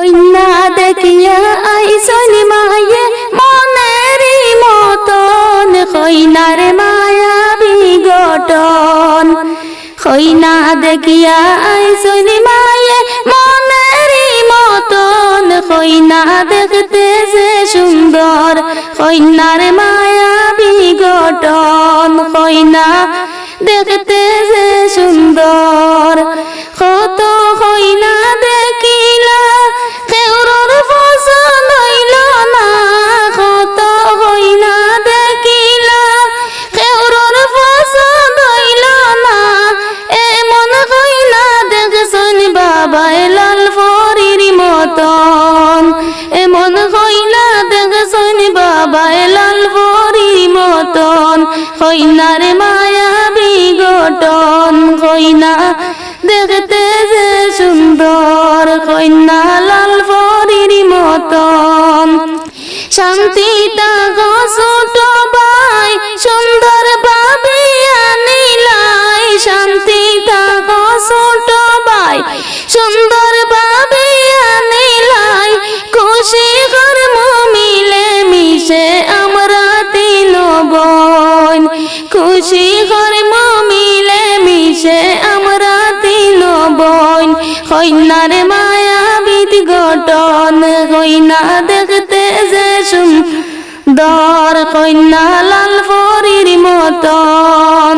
কন্যা দেখিয়া আইসনি মায়ে, মনেরই মতন কইনার মায়া বিগটন কইনা দেখিয়া আইসনি মায়ে, মনেরই মতন কইনা দেখতে যে সুন্দর। কইনার মায়া বিগটন কইনা দেখতে যে সুন্দর। মতন। এমন কইনা দেখছন বাবাই লাল ফরির মতন। কইনার মায়া বিগটন কইনা দেখতে যে সুন্দর কইনা লাল ফরির মতন। শান্তি খুশি কর্ম মিলে মিশে আমরা তিন বোন। কন্যার মায়া বিদ গঠন কইনা দেখতে যে সুন্দর। কন্যা লাল ফরির মতন।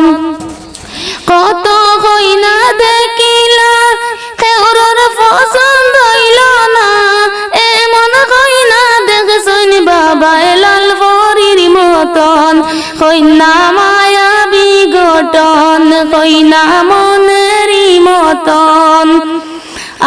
কত কইনা দেখিলা কেউরর পছন্দ হইল না। এমন কইনা দেখছন বাবা লাল ফরির মতন। কইনা বিগটন কইনা মনেরই মতন।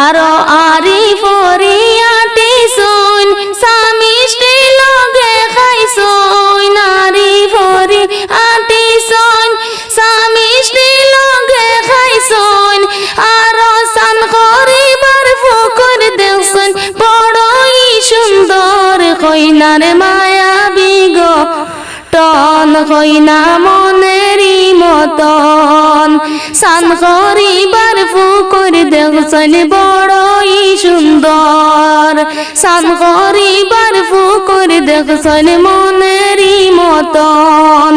আরও আরি ফরি আটি সইন সামিষ্টি লগে খাইছই নারী ফরি আটি সইন সামিষ্টি লগে খাইছই আরও সান করিবার ফকর দেখছন বড়ই সুন্দর কইনার মায়া বিগ টন কইনা মনেরই মতন। সান করিবার ফুকুর দেখছেন বড়ই সুন্দর। সান করিবার ফুকুর দেখছেন মনেরই মতন।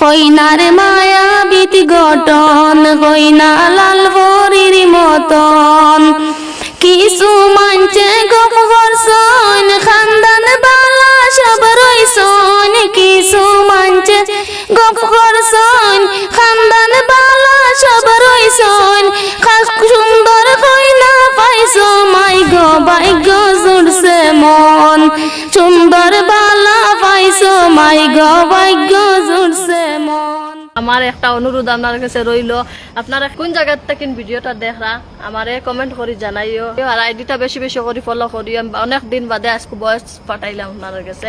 কইনার মায়াবিত গঠন কইনা আমার একটা অনুরোধ আপনার কাছে রইল। আপনারা কোন জায়গার থেকে ভিডিওটা দেখরা, আমারে কমেন্ট করে জানাইও। আর আইডিটা বেশি বেশি করে ফলো করিও। অনেক দিন বাদে আজকে বয়স পাঠাইলাম আপনার কাছে।